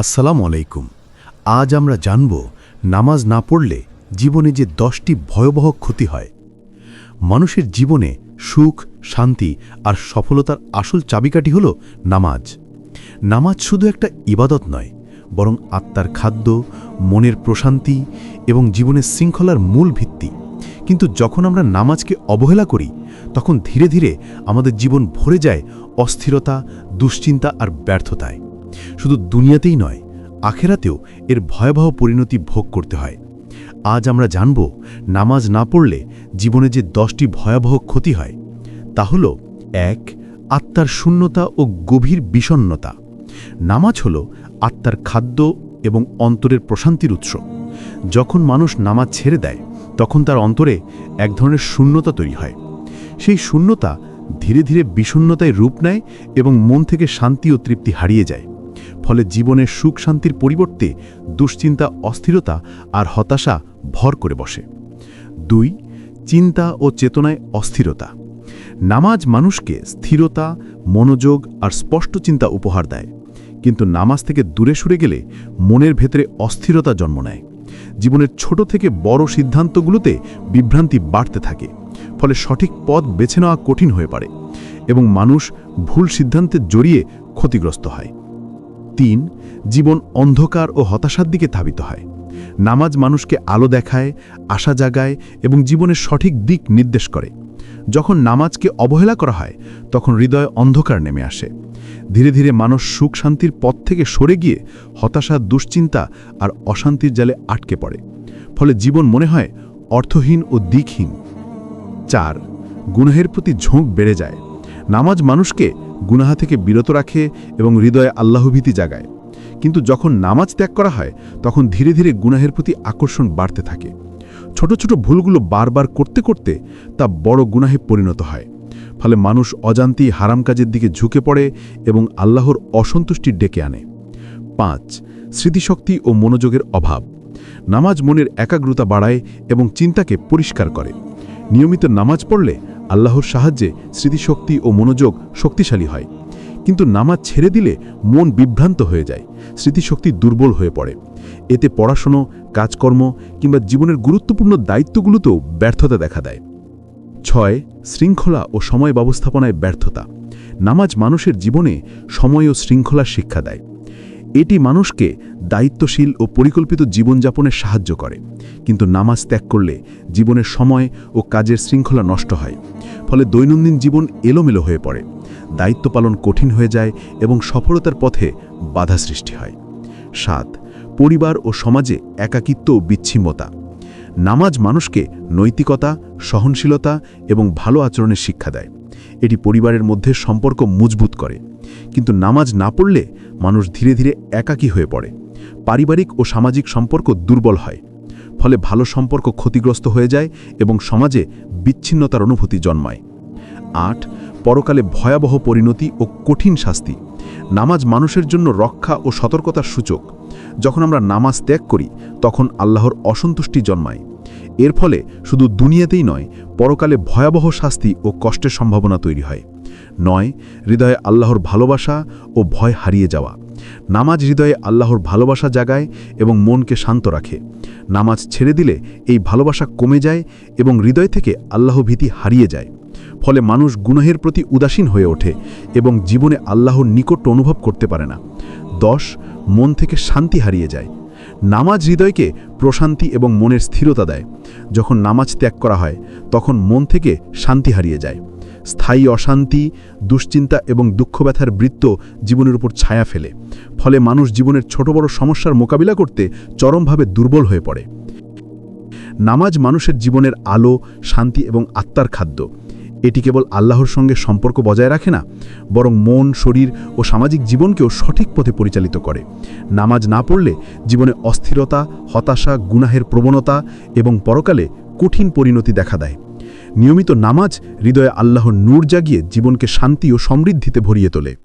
আসসালামু আলাইকুম। আজ আমরা জানব নামাজ না পড়লে জীবনে যে দশটি ভয়াবহ ক্ষতি হয়। মানুষের জীবনে সুখ, শান্তি আর সফলতার আসল চাবিকাঠি হল নামাজ। নামাজ শুধু একটা ইবাদত নয়, বরং আত্মার খাদ্য, মনের প্রশান্তি এবং জীবনের শৃঙ্খলার মূল ভিত্তি। কিন্তু যখন আমরা নামাজকে অবহেলা করি, তখন ধীরে ধীরে আমাদের জীবন ভরে যায় অস্থিরতা, দুশ্চিন্তা আর ব্যর্থতায়। শুধু দুনিয়াতেই নয়, আখেরাতেও এর ভয়াবহ পরিণতি ভোগ করতে হয়। আজ আমরা জানব, নামাজ না পড়লে জীবনে যে দশটি ভয়াবহ ক্ষতি হয়, তা হল এক, আত্মার শূন্যতা ও গভীর বিষণ্নতা নামাজ হল আত্মার খাদ্য এবং অন্তরের প্রশান্তির উৎস। যখন মানুষ নামাজ ছেড়ে দেয়, তখন তার অন্তরে এক ধরনের শূন্যতা তৈরি হয়। সেই শূন্যতা ধীরে ধীরে বিষণ্নতায় রূপ নেয় এবং মন থেকে শান্তি ও তৃপ্তি হারিয়ে যায়। ফলে জীবনের সুখ শান্তির পরিবর্তে দুশ্চিন্তা, অস্থিরতা আর হতাশা ভর করে বসে। দুই, চিন্তা ও চেতনায় অস্থিরতা। নামাজ মানুষকে স্থিরতা, মনোযোগ আর স্পষ্ট চিন্তা উপহার দেয়। কিন্তু নামাজ থেকে দূরে সরে গেলে মনের ভেতরে অস্থিরতা জন্ম নেয়। জীবনের ছোট থেকে বড় সিদ্ধান্তগুলোতে বিভ্রান্তি বাড়তে থাকে, ফলে সঠিক পথ বেছে নেওয়া কঠিন হয়ে পড়ে এবং মানুষ ভুল সিদ্ধান্তে জড়িয়ে ক্ষতিগ্রস্ত হয়। তিন, জীবন অন্ধকার ও হতাশার দিকে ধাবিত হয়। নামাজ মানুষকে আলো দেখায়, আশা জাগায় এবং জীবনের সঠিক দিক নির্দেশ করে। যখন নামাজকে অবহেলা করা হয়, তখন হৃদয় অন্ধকার নেমে আসে। ধীরে ধীরে মানুষ সুখ শান্তির পথ থেকে সরে গিয়ে হতাশা, দুশ্চিন্তা আর অশান্তির জালে আটকে পড়ে। ফলে জীবন মনে হয় অর্থহীন ও দিকহীন। চার গুনাহের প্রতি ঝোঁক বেড়ে যায়। নামাজ মানুষকে গুনাহা থেকে বিরত রাখে এবং হৃদয়ে আল্লাহভীতি জাগায়। কিন্তু যখন নামাজ ত্যাগ করা হয়, তখন ধীরে ধীরে গুনাহের প্রতি আকর্ষণ বাড়তে থাকে। ছোট ছোট ভুলগুলো বারবার করতে করতে তা বড় গুনাহে পরিণত হয়। ফলে মানুষ অজান্তেই হারাম কাজের দিকে ঝুঁকে পড়ে এবং আল্লাহর অসন্তুষ্টি ডেকে আনে। পাঁচ, স্মৃতিশক্তি ও মনোযোগের অভাব। নামাজ মনের একাগ্রতা বাড়ায় এবং চিন্তাকে পরিষ্কার করে। নিয়মিত নামাজ পড়লে আল্লাহর সাহায্যে স্মৃতিশক্তি ও মনোযোগ শক্তিশালী হয়। কিন্তু নামাজ ছেড়ে দিলে মন বিভ্রান্ত হয়ে যায়, স্মৃতিশক্তি দুর্বল হয়ে পড়ে। এতে পড়াশুনো, কাজকর্ম কিংবা জীবনের গুরুত্বপূর্ণ দায়িত্বগুলোতেও ব্যর্থতা দেখা দেয়। ছয়, শৃঙ্খলা ও সময় ব্যবস্থাপনায় ব্যর্থতা। নামাজ মানুষের জীবনে সময় ও শৃঙ্খলার শিক্ষা দেয়। এটি মানুষকে দায়িত্বশীল ও পরিকল্পিত জীবনযাপনে সাহায্য করে। কিন্তু নামাজ ত্যাগ করলে জীবনের সময় ও কাজের শৃঙ্খলা নষ্ট হয়, ফলে দৈনন্দিন জীবন এলোমেলো হয়ে পড়ে। দায়িত্ব পালন কঠিন হয়ে যায় এবং সফলতার পথে বাধা সৃষ্টি হয়। সাত, পরিবার ও সমাজে একাকিত্ব ও বিচ্ছিন্নতা। নামাজ মানুষকে নৈতিকতা, সহনশীলতা এবং ভালো আচরণের শিক্ষা দেয়। এটি পরিবারের মধ্যে সম্পর্ক মজবুত করে। কিন্তু নামাজ না পড়লে মানুষ ধীরে ধীরে একাকী হয়ে পড়ে। পারিবারিক ও সামাজিক সম্পর্ক দুর্বল হয়, ফলে ভালো সম্পর্ক ক্ষতিগ্রস্ত হয়ে যায় এবং সমাজে বিচ্ছিন্নতার অনুভূতি জন্মায়। আট, পরকালে ভয়াবহ পরিণতি ও কঠিন শাস্তি। নামাজ মানুষের জন্য রক্ষা ও সতর্কতার সূচক। যখন আমরা নামাজ ত্যাগ করি, তখন আল্লাহর অসন্তুষ্টি জন্মায়। এর ফলে শুধু দুনিয়াতেই নয়, পরকালে ভয়াবহ শাস্তি ও কষ্টের সম্ভাবনা তৈরি হয়। নয়, হৃদয়ে আল্লাহর ভালোবাসা ও ভয় হারিয়ে যাওয়া। নামাজ হৃদয়ে আল্লাহর ভালোবাসা জাগায় এবং মনকে শান্ত রাখে। নামাজ ছেড়ে দিলে এই ভালোবাসা কমে যায় এবং হৃদয় থেকে আল্লাহ ভীতি হারিয়ে যায়। ফলে মানুষ গুনাহের প্রতি উদাসীন হয়ে ওঠে এবং জীবনে আল্লাহর নিকট অনুভব করতে পারে না। দশ, মন থেকে শান্তি হারিয়ে যায়। নামাজ হৃদয়কে প্রশান্তি এবং মনের স্থিরতা দেয়। যখন নামাজ ত্যাগ করা হয়, তখন মন থেকে শান্তি হারিয়ে যায়। স্থায়ী অশান্তি, দুশ্চিন্তা এবং দুঃখ ব্যথার বৃত্ত জীবনের উপর ছায়া ফেলে। ফলে মানুষ জীবনের ছোট বড় সমস্যার মোকাবিলা করতে চরমভাবে দুর্বল হয়ে পড়ে। নামাজ মানুষের জীবনের আলো, শান্তি এবং আত্মার খাদ্য। এটি কেবল আল্লাহর সঙ্গে সম্পর্ক বজায় রাখে না, বরং মন, শরীর ও সামাজিক জীবনকেও সঠিক পথে পরিচালিত করে। নামাজ না পড়লে জীবনে অস্থিরতা, হতাশা, গুনাহের প্রবণতা এবং পরকালে কঠিন পরিণতি দেখা দেয়। নিয়মিত নামাজ হৃদয়ে আল্লাহর নূর জাগিয়ে জীবনকে শান্তি ও সমৃদ্ধিতে ভরিয়ে তোলে।